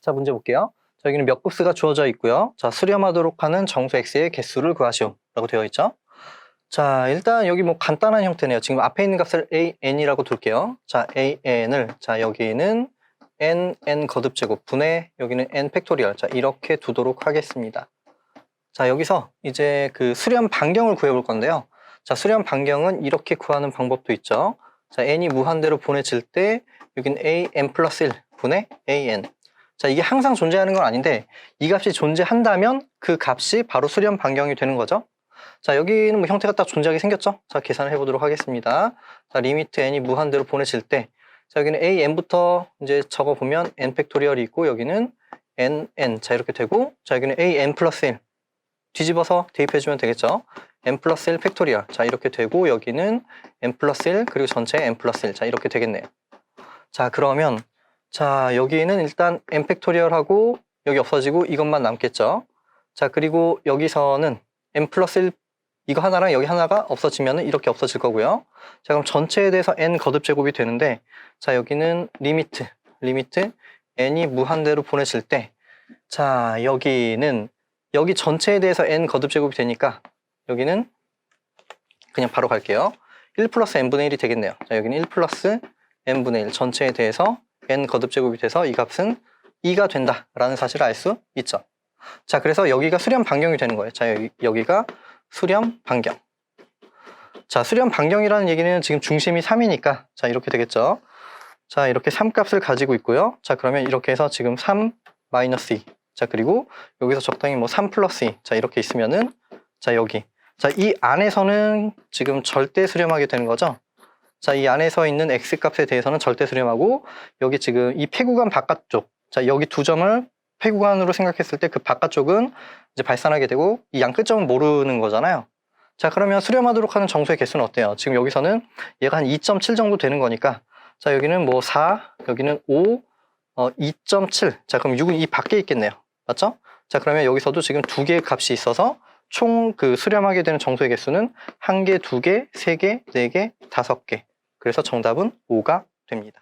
자, 문제 볼게요. 자, 여기는 몇 급수가 주어져 있고요. 자, 수렴하도록 하는 정수 x의 개수를 구하시오. 라고 되어 있죠. 자, 일단 여기 뭐 간단한 형태네요. 지금 앞에 있는 값을 a, n이라고 둘게요. 자, a, n을, 자, 여기는 n, n 거듭 제곱 분의 여기는 n 팩토리얼. 자, 이렇게 두도록 하겠습니다. 자, 여기서 이제 그 수렴 반경을 구해볼 건데요. 자, 수렴 반경은 이렇게 구하는 방법도 있죠. 자, n이 무한대로 보내질 때 여기는 a, n 플러스 1 분의 a, n. 자, 이게 항상 존재하는 건 아닌데 이 값이 존재한다면 그 값이 바로 수렴 반경이 되는 거죠. 자, 여기는 뭐 형태가 딱 존재하게 생겼죠? 자, 계산을 해보도록 하겠습니다. 자, 리미트 n이 무한대로 보내질 때, 자, 여기는 a, n부터 이제 적어보면 n 팩토리얼이 있고, 여기는 n, n. 자, 이렇게 되고, 자, 여기는 a, n 플러스 1. 뒤집어서 대입해주면 되겠죠? n 플러스 1 팩토리얼. 자, 이렇게 되고, 여기는 n 플러스 1, 그리고 전체 n 플러스 1. 자, 이렇게 되겠네요. 자, 그러면, 자, 여기는 일단 n 팩토리얼하고 여기 없어지고 이것만 남겠죠? 자, 그리고 여기서는 n 플러스 1 이거 하나랑 여기 하나가 없어지면 이렇게 없어질 거고요. 자, 그럼 전체에 대해서 n 거듭 제곱이 되는데, 자, 여기는 리미트, 리미트 n이 무한대로 보내질 때, 자, 여기는 여기 전체에 대해서 n 거듭 제곱이 되니까 여기는 그냥 바로 갈게요. 1 플러스 n분의 1이 되겠네요. 자, 여기는 1 플러스 n분의 1 전체에 대해서 n 거듭 제곱이 돼서 이 값은 2가 된다라는 사실을 알 수 있죠. 자, 그래서 여기가 수렴 반경이 되는 거예요. 자, 여기, 여기 가 수렴 반경. 자, 수렴 반경이라는 얘기는 지금 중심이 3이니까 자, 이렇게 되겠죠. 자, 이렇게 3 값을 가지고 있고요. 자, 그러면 이렇게 해서 지금 3 마이너스 2. 자, 그리고 여기서 적당히 뭐 3 플러스 2. 자, 이렇게 있으면은 자, 여기. 자, 이 안에서는 지금 절대 수렴하게 되는 거죠. 자, 이 안에서 있는 x 값에 대해서는 절대 수렴하고 여기 지금 이 폐구간 바깥쪽. 자, 여기 두 점을 폐구간으로 생각했을 때 그 바깥쪽은 이제 발산하게 되고 이 양 끝점은 모르는 거잖아요. 자 그러면 수렴하도록 하는 정수의 개수는 어때요? 지금 여기서는 얘가 한 2.7 정도 되는 거니까 자 여기는 뭐 4, 여기는 5, 어, 2.7. 자 그럼 6은 이 밖에 있겠네요. 맞죠? 자 그러면 여기서도 지금 두 개의 값이 있어서 총 그 수렴하게 되는 정수의 개수는 한 개, 두 개, 세 개, 네 개, 다섯 개. 그래서 정답은 5가 됩니다.